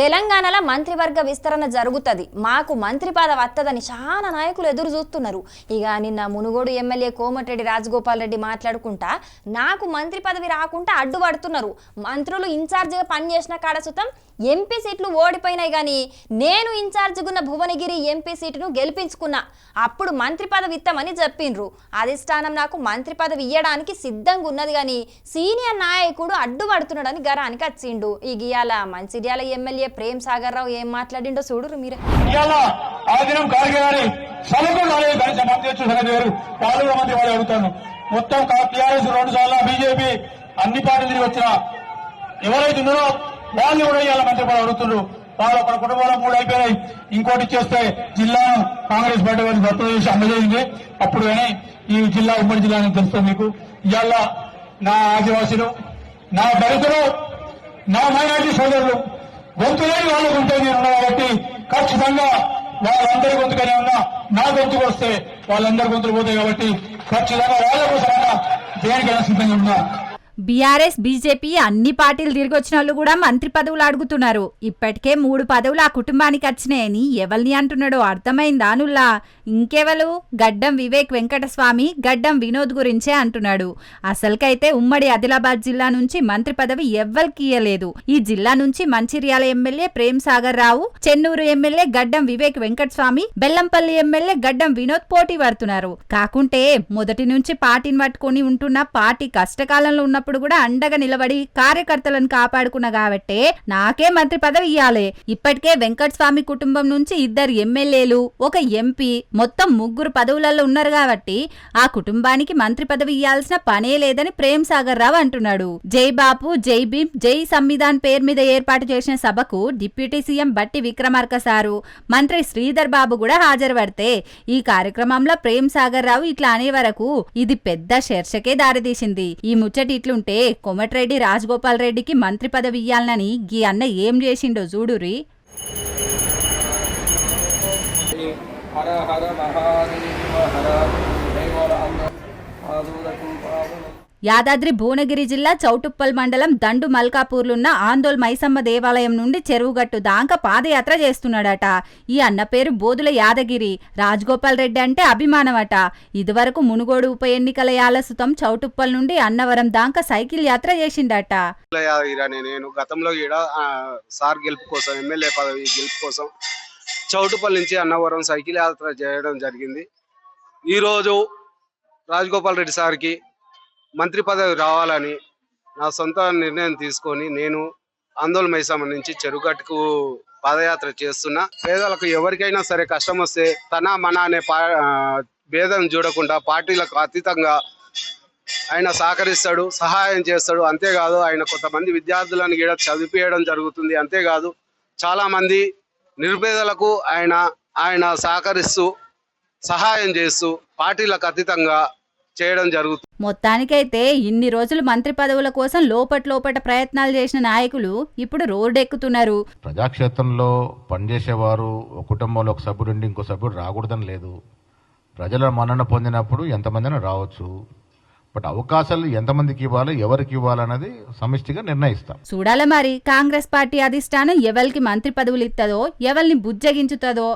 తెలంగాణలో మంత్రివర్గ విస్తరణ జరుగుతుంది. మాకు మంత్రి పదవి వత్తదని చాలా నాయకులు ఎదురు చూస్తున్నారు. ఇక నిన్న మునుగోడు ఎమ్మెల్యే కోమటిరెడ్డి రాజగోపాల్ రెడ్డి మాట్లాడుకుంటా నాకు మంత్రి పదవి రాకుండా అడ్డుపడుతున్నారు మంత్రులు ఇన్ఛార్జిగా పనిచేసిన కాడ సుతం ఎంపీ సీట్లు ఓడిపోయినాయి కానీ నేను ఇన్ఛార్జిగున్న భువనగిరి ఎంపీ సీటును గెలిపించుకున్నా. అప్పుడు మంత్రి పదవి ఇస్తామని చెప్పిండ్రు. అధిష్టానం నాకు మంత్రి పదవి ఇయ్యడానికి సిద్ధంగా ఉన్నది కానీ సీనియర్ నాయకుడు అడ్డుపడుతున్నాడని గరానికి వచ్చిండు ఈ గియాల మంచిర్యాల ఎమ్మెల్యే ప్రేమ్ సాగర్ రావు ఏం మాట్లాడిండో చూడరు మీరే. ఇవాళ ఆ గారి సభకు రాలేదు కనీసం మంత్రి వాళ్ళు అడుగుతాను మొత్తం టీఆర్ఎస్ రెండు సార్లు బీజేపీ అన్ని పార్టీలు తిరిగి వచ్చిన ఎవరైతే ఉన్నారో వాళ్ళు కూడా ఇవాళ మంత్రి పదవి అడుగుతున్నారు వాళ్ళు ఒక కుటుంబంలో మూడు అయిపోయినాయి. ఇంకోటి ఇచ్చేస్తే జిల్లాను కాంగ్రెస్ పార్టీ వారికి భర్త చేసి అందజేసింది అప్పుడు కానీ ఈ జిల్లా ఉమ్మడి జిల్లా అని తెలుస్తుంది మీకు. ఇవాళ నా ఆదివాసులు నా దళితులు నా మైనార్టీ సోదరులు గొంతు లేని వాళ్ళకు నేను ఉన్నా కాబట్టి ఖచ్చితంగా వాళ్ళందరి గొంతుకనే ఉన్నా నా గొంతుకు వస్తే వాళ్ళందరి గొంతులు పోతాయి కాబట్టి ఖచ్చితంగా వాళ్ళ కోసమైనా దేనికైనా సిద్ధంగా ఉన్నా బీఆర్ఎస్ బీజేపీ అన్ని పార్టీలు తిరిగి వచ్చిన వాళ్ళు కూడా మంత్రి పదవులు అడుగుతున్నారు. ఇప్పటికే మూడు పదవులు ఆ కుటుంబానికి వచ్చినాయని ఎవరిని అంటున్నాడో అర్థమైందా నుల్లా ఇంకెవలు? గడ్డం వివేక్ వెంకటస్వామి గడ్డం వినోద్ గురించే అంటున్నాడు. అసలుకైతే ఉమ్మడి ఆదిలాబాద్ జిల్లా నుంచి మంత్రి పదవి ఎవ్వరికి ఇయ్యలేదు. ఈ జిల్లా నుంచి Mancherial MLA Prem Sagar Rao Chennur MLA Gaddam Vivek Venkataswamy Bellampalli MLA గడ్డం వినోద్ పోటీ పడుతున్నారు. కాకుంటే మొదటి నుంచి పార్టీని పట్టుకొని ఉంటున్న పార్టీ కష్టకాలంలో ఉన్నప్పుడు కూడా అండగా నిలబడి కార్యకర్తలను కాపాడుకున్న కాబట్టే నాకే మంత్రి పదవి ఇయ్యాలి. ఇప్పటికే వెంకట స్వామి కుటుంబం నుంచి ఇద్దరు ఎమ్మెల్యేలు ఒక ఎంపీ మొత్తం ముగ్గురు పదవులలో ఉన్నారు కాబట్టి ఆ కుటుంబానికి మంత్రి పదవి ఇయ్యాల్సిన పనే లేదని ప్రేమ్ సాగర్ రావు అంటున్నాడు. జై బాపు జై భీమ్ జై సంవిధాన్ పేరు మీద ఏర్పాటు చేసిన సభకు డిప్యూటీ సీఎం బట్టి విక్రమార్క సారు మంత్రి శ్రీధర్ బాబు కూడా హాజరుపడితే ఈ కార్యక్రమంలో ప్రేమ్ సాగర్ రావు ఇట్లా అనే వరకు ఇది పెద్ద శీర్షకే దారితీసింది. ఈ ముచ్చటి ఇట్లు ఉంటే కొమటిరెడ్డి రాజగోపాల్ రెడ్డికి మంత్రి పదవి ఇయ్యాలనని గీ అన్న ఏం చేసిండో చూడురి హర హర యాదాద్రి భువనగిరి జిల్లా చౌటుప్పల్ మండలం దండు మల్కాపూర్లున్న ఆందోల్ మైసమ్మ దేవాలయం నుండి చెరువుగట్టు దాకా పాదయాత్ర చేస్తున్నాడట. ఈ అన్న పేరు బోధుల యాదగిరి రాజగోపాల్ రెడ్డి అంటే అభిమానమట. ఇదివరకు మునుగోడు ఉప ఎన్నికల యాలసుతం చౌటుప్పల్ నుండి అన్నవరం దాకా సైకిల్ యాత్ర చేసిండట. నేను గతంలో ఈడ సార్ గెలుపు కోసం ఎమ్మెల్యే పదవి గెలుపు కోసం చౌటుపల్లి నుంచి అన్నవరం సైకిల్ యాత్ర చేయడం జరిగింది. ఈరోజు రాజగోపాల్ రెడ్డి సార్కి మంత్రి పదవి రావాలని నా సొంత నిర్ణయం తీసుకొని నేను ఆందోళన మైసమ్మ నుంచి చెరుగట్టుకు పాదయాత్ర చేస్తున్నా. పేదలకు ఎవరికైనా సరే కష్టం వస్తే తన మన అనే పా భేదం చూడకుండా పార్టీలకు అతీతంగా ఆయన సహకరిస్తాడు సహాయం చేస్తాడు. అంతేకాదు ఆయన కొంతమంది విద్యార్థులను కూడా చదివించడం జరుగుతుంది. అంతేకాదు చాలామంది నిరుపేదలకు ఆయన ఆయన సహకరిస్తూ సహాయం చేస్తూ పార్టీలకు అతీతంగా చేయడం జరుగుతుంది మొత్తానికైతే ఇన్ని రోజులు మంత్రి పదవుల కోసం లోపట్ లోపట ప్రయత్నాలు చేసిన నాయకులు ఇప్పుడు రోడ్డెక్కుతున్నారు. ప్రజాక్షేత్రంలో పనిచేసేవారు ఒక కుటుంబంలో ఒక సభ్యుడు ఉండి ఇంకో సభ్యుడు రాకూడదని లేదు. ప్రజల మన్నన పొందినప్పుడు ఎంతమందినా రావచ్చు. బట్ అవకాశాలు ఎంతమందికి ఇవ్వాలి ఎవరికి ఇవ్వాలన్నది సమిష్టిగా నిర్ణయిస్తాం. చూడాలి మరి కాంగ్రెస్ పార్టీ అధిష్టానం ఎవరికి మంత్రి పదవులు ఇస్తుందో ఎవరిని బుజ్జగించుతుందో.